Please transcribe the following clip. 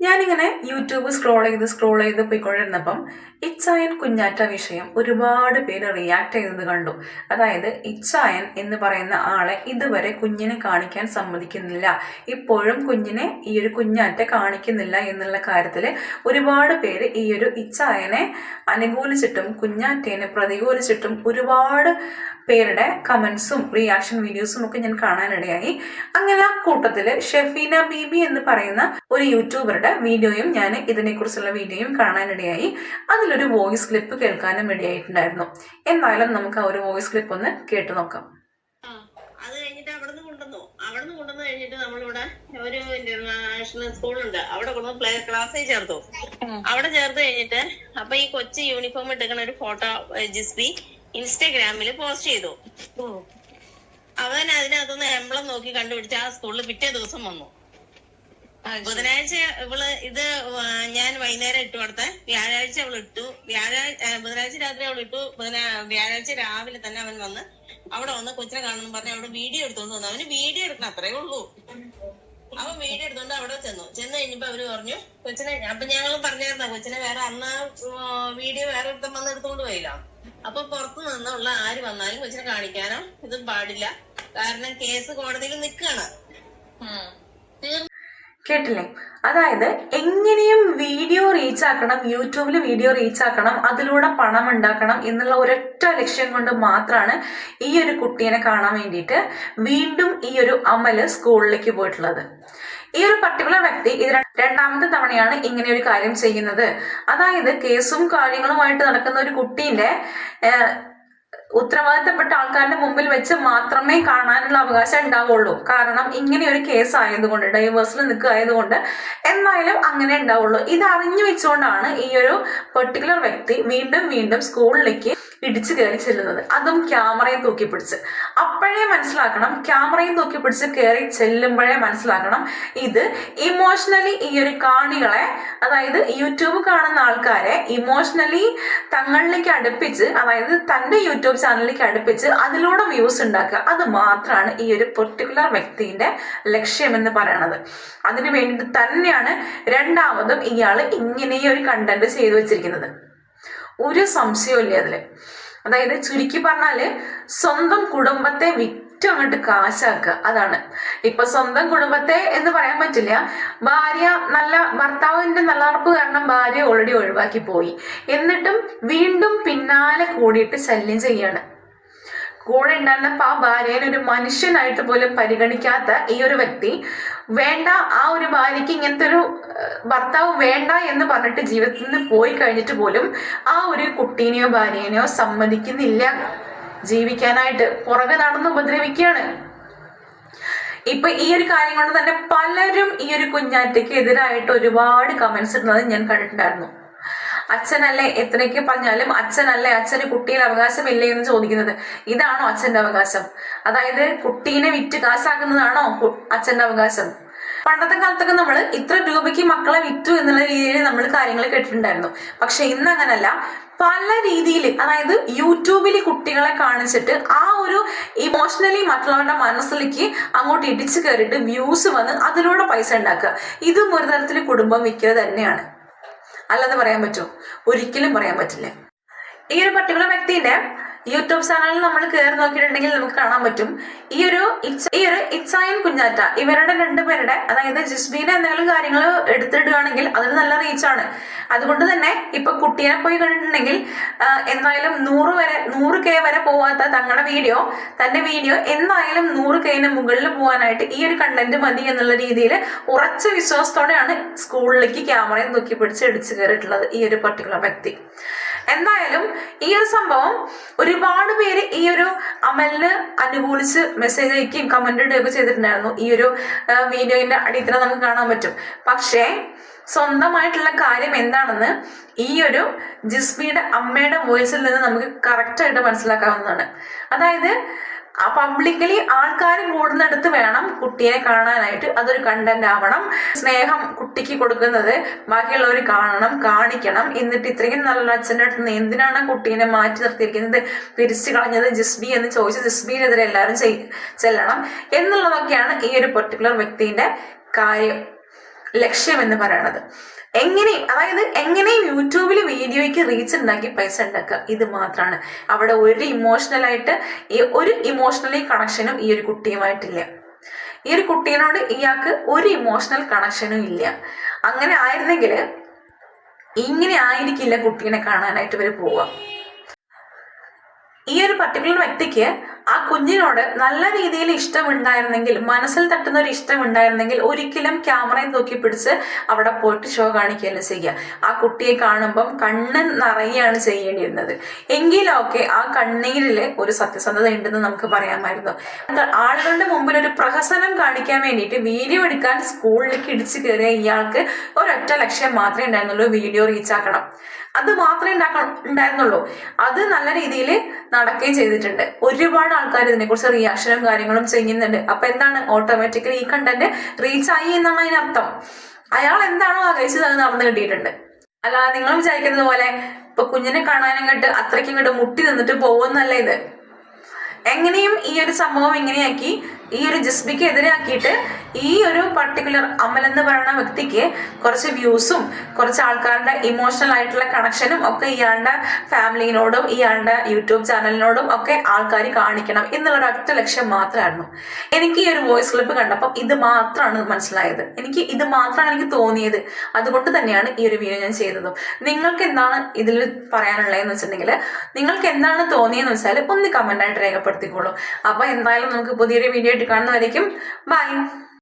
ഞാനിങ്ങനെ YouTube scroll ചെയ്ത് scroll ചെയ്ത് പോയിക്കൊണ്ടിരുന്നപ്പം ഇച്ചായൻ കുഞ്ഞാറ്റ വിഷയം ഒരുപാട് പേര് റിയാക്ട് ചെയ്തത് കണ്ടു. അതായത് ഇച്ചായൻ എന്ന് പറയുന്ന ആളെ ഇതുവരെ കുഞ്ഞിനെ കാണിക്കാൻ സമ്മതിക്കുന്നില്ല. ഇപ്പോഴും കുഞ്ഞിനെ ഈ ഒരു കുഞ്ഞാറ്റ കാണിക്കുന്നില്ല എന്നുള്ള കാര്യത്തിൽ ഒരുപാട് പേര് ഈ ഒരു ഇച്ചായനെ അനുകൂലിച്ചിട്ടും കുഞ്ഞാറ്റേനെ പ്രതികൂലിച്ചിട്ടും ഒരുപാട് പേരുടെ കമൻസും റിയാക്ഷൻ വീഡിയോസും ഒക്കെ ഞാൻ കാണാനിടയായി. അങ്ങനെ ആ കൂട്ടത്തിൽ ഷെഫീന ബീബി എന്ന് പറയുന്ന ഒരു യൂട്യൂബറുടെ വീഡിയോയും ഞാൻ ഇതിനെക്കുറിച്ചുള്ള വീഡിയോയും കാണാനിടയായി. അതിലൊരു വോയിസ് ക്ലിപ്പ് കേൾക്കാനും ഇടയായിട്ടുണ്ടായിരുന്നു. എന്തായാലും നമുക്ക് ആ ഒരു വോയിസ് ക്ലിപ്പ് ഒന്ന് കേട്ടു നോക്കാം. അത് കഴിഞ്ഞിട്ട് അവിടുന്ന് കൊണ്ടുവന്നു. അവിടുന്ന് കൊണ്ടുവന്ന് കഴിഞ്ഞിട്ട് നമ്മളിവിടെ ഒരു ഇന്റർനാഷണൽ സ്കൂളുണ്ട് അവിടെ കൊണ്ടുവന്ന് പ്ലേ ക്ലാസ്സിൽ ചേർത്തു. അവിടെ ചേർത്ത് കഴിഞ്ഞിട്ട് അപ്പൊ ഈ കൊച്ചു യൂണിഫോം എടുക്കുന്ന ഒരു ഫോട്ടോ ജിസ്ബി ഇൻസ്റ്റഗ്രാമിൽ പോസ്റ്റ് ചെയ്തു. അവൻ അതിനകത്തുനിന്ന് എംബ്ലം നോക്കി കണ്ടുപിടിച്ച് ആ സ്കൂളിൽ പിറ്റേ ദിവസം വന്നു. ബുധനാഴ്ച ഇവൾ ഇത് ഞാൻ വൈകുന്നേരം ഇട്ടു കൊടുത്ത. വ്യാഴാഴ്ച അവൾ ഇട്ടു. വ്യാഴാഴ്ച ബുധനാഴ്ച രാത്രി അവൾ ഇട്ടു. ബുധനാ വ്യാഴാഴ്ച രാവിലെ തന്നെ അവൻ വന്ന് അവിടെ വന്ന് കൊച്ചിനെ കാണണം പറഞ്ഞ് അവിടെ വീഡിയോ എടുത്തോണ്ട് വന്നു. അവന് വീഡിയോ എടുക്കണം അത്രേ ഉള്ളൂ. അവൻ വീഡിയോ എടുത്തോണ്ട് അവിടെ ചെന്നു. ചെന്ന് കഴിഞ്ഞപ്പോ അവർ പറഞ്ഞു കൊച്ചിനെ അപ്പൊ ഞങ്ങൾ പറഞ്ഞായിരുന്ന കൊച്ചിനെ വേറെ അന്ന് വീഡിയോ വേറെ ഒരുത്തൻ വന്ന് എടുത്തോണ്ട് പോയില്ല. അപ്പൊ പുറത്തു നിന്നുള്ള ആര് വന്നാലും കൊച്ചിനെ കാണിക്കാനോ ഇതും പാടില്ല. കാരണം കേസ് കോടതിയിൽ നിൽക്കുകയാണ് കേട്ടില്ലേ? അതായത് എങ്ങനെയും വീഡിയോ റീച്ച് ആക്കണം യൂട്യൂബിൽ വീഡിയോ റീച്ച് ആക്കണം അതിലൂടെ പണം ഉണ്ടാക്കണം എന്നുള്ള ഒരൊറ്റ ലക്ഷ്യം കൊണ്ട് മാത്രമാണ് ഈ ഒരു കുട്ടീനെ കാണാൻ വേണ്ടിയിട്ട് വീണ്ടും ഈ ഒരു അമൽ സ്കൂളിലേക്ക് പോയിട്ടുള്ളത്. ഈ ഒരു പർട്ടിക്കുലർ വ്യക്തി ഇത് രണ്ടാമത്തെ തവണയാണ് ഇങ്ങനെ ഒരു കാര്യം ചെയ്യുന്നത്. അതായത് കേസും കാര്യങ്ങളുമായിട്ട് നടക്കുന്ന ഒരു കുട്ടീന്റെ ഉത്തരവാദിത്തപ്പെട്ട ആൾക്കാരുടെ മുമ്പിൽ വെച്ച് മാത്രമേ കാണാനുള്ള അവകാശം ഉണ്ടാവുള്ളൂ. കാരണം ഇങ്ങനെ ഒരു കേസ് ആയതുകൊണ്ട് ഡൈവേഴ്സിൽ നിൽക്കുക ആയതുകൊണ്ട് എന്തായാലും അങ്ങനെ ഉണ്ടാവുള്ളൂ. ഇത് അറിഞ്ഞു വെച്ചുകൊണ്ടാണ് ഈ ഒരു പെർട്ടിക്കുലർ വ്യക്തി വീണ്ടും വീണ്ടും സ്കൂളിലേക്ക് ഇടിച്ചു കയറി ചെല്ലുന്നത്. അതും ക്യാമറയെ തൂക്കി പിടിച്ച്. അപ്പോഴേ മനസ്സിലാക്കണം ക്യാമറയും തൂക്കി പിടിച്ച് കയറി ചെല്ലുമ്പോഴേ മനസ്സിലാക്കണം ഇത് ഇമോഷണലി ഈ ഒരു കാണികളെ അതായത് യൂട്യൂബ് കാണുന്ന ആൾക്കാരെ ഇമോഷണലി തങ്ങളിലേക്ക് അടുപ്പിച്ച് അതായത് തന്റെ യൂട്യൂബ് ചാനലിലേക്ക് അടുപ്പിച്ച് അതിലൂടെ വ്യൂസ് ഉണ്ടാക്കുക. അത് മാത്രമാണ് ഈ ഒരു പെർട്ടിക്കുലർ വ്യക്തിന്റെ ലക്ഷ്യമെന്ന് പറയണത്. അതിനു വേണ്ടിയിട്ട് തന്നെയാണ് രണ്ടാമതും ഇയാൾ ഇങ്ങനെ ഒരു കണ്ടന്റ് ചെയ്തു വെച്ചിരിക്കുന്നത്. ഒരു സംശയവും ഇല്ല അതിൽ. അതായത് ചുരുക്കി പറഞ്ഞാൽ സ്വന്തം കുടുംബത്തെ വിറ്റ് അങ്ങോട്ട് കാശാക്കുക അതാണ്. ഇപ്പൊ സ്വന്തം കുടുംബത്തെ എന്ന് പറയാൻ പറ്റില്ല ഭാര്യ നല്ല ഭർത്താവിന്റെ നല്ല നടപ്പ് കാരണം ഭാര്യ ഓൾറെഡി ഒഴിവാക്കി പോയി. എന്നിട്ടും വീണ്ടും പിന്നാലെ കൂടിയിട്ട് ശല്യം ചെയ്യാണ്. കൂടെ ഉണ്ടായിരുന്നപ്പോ ആ ഭാര്യനെ ഒരു മനുഷ്യനായിട്ട് പോലും പരിഗണിക്കാത്ത ഈ ഒരു വ്യക്തി വേണ്ട ആ ഒരു ഭാര്യയ്ക്ക് ഇങ്ങനത്തെ ഒരു ഭർത്താവ് വേണ്ട എന്ന് പറഞ്ഞിട്ട് ജീവിതത്തിൽ നിന്ന് പോയി കഴിഞ്ഞിട്ട് പോലും ആ ഒരു കുട്ടീനെയോ ഭാര്യേനെയോ സമ്മതിക്കുന്നില്ല. ജീവിക്കാനായിട്ട് പുറകെ നടന്ന് ഉപദ്രവിക്കുകയാണ്. ഇപ്പൊ ഈ ഒരു കാര്യം കൊണ്ട് തന്നെ പലരും ഈ ഒരു കുഞ്ഞാറ്റയ്ക്ക് എതിരായിട്ട് ഒരുപാട് കമന്റ്സ് ഇടുന്നത് ഞാൻ കണ്ടിട്ടുണ്ടായിരുന്നു. അച്ഛനല്ലേ എത്രയ്ക്ക് പറഞ്ഞാലും അച്ഛനല്ലേ അച്ഛന് കുട്ടിയുടെ അവകാശമില്ലേ എന്ന് ചോദിക്കുന്നത്. ഇതാണോ അച്ഛന്റെ അവകാശം? അതായത് കുട്ടീനെ വിറ്റ് കാശാക്കുന്നതാണോ അച്ഛന്റെ അവകാശം? പണ്ടത്തെ കാലത്തൊക്കെ നമ്മൾ ഇത്ര രൂപയ്ക്ക് മക്കളെ വിറ്റു എന്നുള്ള രീതിയിൽ നമ്മൾ കാര്യങ്ങൾ കേട്ടിട്ടുണ്ടായിരുന്നു. പക്ഷെ ഇന്ന് അങ്ങനല്ല പല രീതിയിൽ അതായത് യൂട്യൂബിൽ കുട്ടികളെ കാണിച്ചിട്ട് ആ ഒരു ഇമോഷണലി മറ്റുള്ളവരുടെ മനസ്സിലേക്ക് അങ്ങോട്ട് ഇടിച്ചു കയറിയിട്ട് വ്യൂസ് വന്ന് അതിലൂടെ പൈസ ഉണ്ടാക്കുക. ഇതും ഒരു തരത്തിൽ കുടുംബം വിൽക്കുക തന്നെയാണ്. അല്ലെന്ന് പറയാൻ പറ്റുമോ ഒരിക്കലും പറയാൻ പറ്റില്ല. ഈ ഒരു പർട്ടിക്കുലർ വ്യക്തിയുടെ യൂട്യൂബ് ചാനലിൽ നമ്മൾ കയറി നോക്കിയിട്ടുണ്ടെങ്കിൽ നമുക്ക് കാണാൻ പറ്റും. ഈ ഒരു ഈ ഒരു ഇച്ചായൻ കുഞ്ഞാറ്റ ഇവരുടെ രണ്ടുപേരുടെ അതായത് ജിസ്ബീനെ എന്തെങ്കിലും കാര്യങ്ങൾ എടുത്തിടുകയാണെങ്കിൽ അതിന് നല്ല റീച്ചാണ് അതുകൊണ്ട് തന്നെ ഇപ്പൊ കുട്ടിയെ പോയി കണ്ടിട്ടുണ്ടെങ്കിൽ എന്തായാലും നൂറ് വരെ നൂറ് കെ വരെ പോവാത്ത തങ്ങളുടെ വീഡിയോ തന്റെ വീഡിയോ എന്തായാലും നൂറ് കെന് മുകളിൽ പോകാനായിട്ട് ഈ ഒരു കണ്ടന്റ് മതി എന്നുള്ള രീതിയിൽ ഉറച്ച വിശ്വാസത്തോടെയാണ് സ്കൂളിലേക്ക് ക്യാമറയും നോക്കി പിടിച്ച് ഇടിച്ചു കയറിയിട്ടുള്ളത് ഈ ഒരു പർട്ടിക്കുലർ വ്യക്തി. എന്തായാലും ഈ ഒരു സംഭവം ഒരുപാട് പേര് ഈ ഒരു അമലിന് അനുകൂലിച്ച് മെസ്സേജ് അയക്കുകയും കമന്റ് ഇടുകയൊക്കെ ചെയ്തിട്ടുണ്ടായിരുന്നു. ഈ ഒരു വീഡിയോയിന്റെ അടിത്തറ നമുക്ക് കാണാൻ പറ്റും. പക്ഷേ സ്വന്തമായിട്ടുള്ള കാര്യം എന്താണെന്ന് ഈ ഒരു ജിസ്മിയുടെ അമ്മയുടെ വോയിസിൽ നിന്ന് നമുക്ക് കറക്റ്റായിട്ട് മനസ്സിലാക്കാവുന്നതാണ്. അതായത് ആ പബ്ലിക്കലി ആൾക്കാർ കൂടുന്നിടത്ത് വേണം കുട്ടിയെ കാണാനായിട്ട്. അതൊരു കണ്ടന്റ് ആവണം. സ്നേഹം കുട്ടിക്ക് കൊടുക്കുന്നത് ബാക്കിയുള്ളവർ കാണണം കാണിക്കണം. എന്നിട്ട് ഇത്രയും നല്ല അച്ഛന്റെ അടുത്ത് നിന്ന് എന്തിനാണ് കുട്ടീനെ മാറ്റി നിർത്തിയിരിക്കുന്നത്? പിരിച്ചു കളഞ്ഞത് ജിസ്ബി എന്ന് ചോദിച്ച് ജിസ്ബിനെതിരെ എല്ലാവരും ചെല്ലണം എന്നുള്ളതൊക്കെയാണ് ഈ ഒരു പെർട്ടിക്കുലർ വ്യക്തിന്റെ കാര്യം ലക്ഷ്യം എന്ന് പറയണത് എങ്ങനെയും അതായത് എങ്ങനെയും യൂട്യൂബിൽ വീഡിയോയ്ക്ക് റീച്ച് ഉണ്ടാക്കി പൈസ ഉണ്ടാക്കുക. ഇത് മാത്രമാണ് അവിടെ ഒരു ഇമോഷണലായിട്ട് ഈ ഒരു ഇമോഷണലി കണക്ഷനും ഈ ഒരു കുട്ടിയുമായിട്ടില്ല. ഈ ഒരു കുട്ടീനോട് ഇയാൾക്ക് ഒരു ഇമോഷണൽ കണക്ഷനും ഇല്ല. അങ്ങനെ ആയിരുന്നെങ്കിൽ ഇങ്ങനെ ആയിരിക്കില്ല കുട്ടീനെ കാണാനായിട്ട് ഇവർ പോവുക. ഈ ഒരു പർട്ടിക്കുലർ വ്യക്തിക്ക് കുഞ്ഞിനോട് നല്ല രീതിയിൽ ഇഷ്ടമുണ്ടായിരുന്നെങ്കിൽ മനസ്സിൽ തട്ടുന്ന ഒരു ഇഷ്ടമുണ്ടായിരുന്നെങ്കിൽ ഒരിക്കലും ക്യാമറയിൽ നോക്കി പിടിച്ച് അവിടെ പോയിട്ട് ഷോ കാണിക്കുകയല്ല ചെയ്യുക. ആ കുട്ടിയെ കാണുമ്പം കണ്ണൻ നിറയുകയാണ് ചെയ്യേണ്ടിയിരുന്നത്. എങ്കിലൊക്കെ ആ കണ്ണീരിൽ ഒരു സത്യസന്ധത ഉണ്ടെന്ന് നമുക്ക് പറയാമായിരുന്നു. ആളുകളുടെ മുമ്പിൽ ഒരു പ്രഹസനം കാണിക്കാൻ വേണ്ടിയിട്ട് വീഡിയോ എടുക്കാൻ സ്കൂളിലേക്ക് ഇടിച്ചു കയറിയ ഇയാൾക്ക് ഒരൊറ്റ ലക്ഷ്യം മാത്രമേ ഉണ്ടായിരുന്നുള്ളൂ വീഡിയോ റീച്ച് ആക്കണം. അത് മാത്രമേ ഉണ്ടാക്ക ഉണ്ടായിരുന്നുള്ളൂ. അത് നല്ല രീതിയിൽ നടക്കുകയും ചെയ്തിട്ടുണ്ട്. ഒരുപാട് ആൾക്കാർ ഇതിനെക്കുറിച്ച് റിയാക്ഷനും കാര്യങ്ങളും ചെയ്യുന്നുണ്ട്. അപ്പൊ എന്താണ് ഓട്ടോമാറ്റിക്കലി ഈ കണ്ടന്റ് റീച്ച് ആയി എന്നാണ് അതിനർത്ഥം. അയാൾ എന്താണോ ആഗ്രഹിച്ചത് അത് നടന്നു കിട്ടിയിട്ടുണ്ട്. അല്ല നിങ്ങൾ വിചാരിക്കുന്നത് പോലെ ഇപ്പൊ കുഞ്ഞിനെ കാണാനും കണ്ട് അത്രയ്ക്കും ഇങ്ങോട്ട് മുട്ടി നിന്നിട്ട് പോകുന്നല്ല ഇത്. എങ്ങനെയും ഈ ഒരു സംഭവം ഇങ്ങനെയാക്കി ഈ ഒരു ജിസ്ബിക്ക് എതിരാക്കിയിട്ട് ഈ ഒരു പർട്ടിക്കുലർ അമൽ എന്ന് പറയുന്ന വ്യക്തിക്ക് കുറച്ച് വ്യൂസും കുറച്ച് ആൾക്കാരുടെ ഇമോഷണൽ ആയിട്ടുള്ള കണക്ഷനും ഒക്കെ ഇയാളുടെ ഫാമിലിനോടും ഇയാളുടെ യൂട്യൂബ് ചാനലിനോടും ഒക്കെ ആൾക്കാർ കാണിക്കണം എന്നുള്ള ഒരു ഒറ്റ ലക്ഷ്യം മാത്രമായിരുന്നു എനിക്ക് ഈ ഒരു വോയിസ് ക്ലിപ്പ് കണ്ടപ്പോൾ ഇത് മാത്രമാണ് മനസ്സിലായത്. എനിക്ക് ഇത് മാത്രമാണ് എനിക്ക് തോന്നിയത്. അതുകൊണ്ട് തന്നെയാണ് ഈ ഒരു വീഡിയോ ഞാൻ ചെയ്തതും. നിങ്ങൾക്ക് എന്താണ് ഇതിൽ പറയാനുള്ളതെന്ന് വെച്ചിട്ടുണ്ടെങ്കിൽ നിങ്ങൾക്ക് എന്താണ് തോന്നിയെന്ന് വെച്ചാൽ ഒന്ന് കമന്റായിട്ട് രേഖപ്പെടുത്തിക്കോളൂ. അപ്പോൾ എന്തായാലും നമുക്ക് പുതിയൊരു വീഡിയോ ആയിട്ട് കാണുന്നതായിരിക്കും ബൈ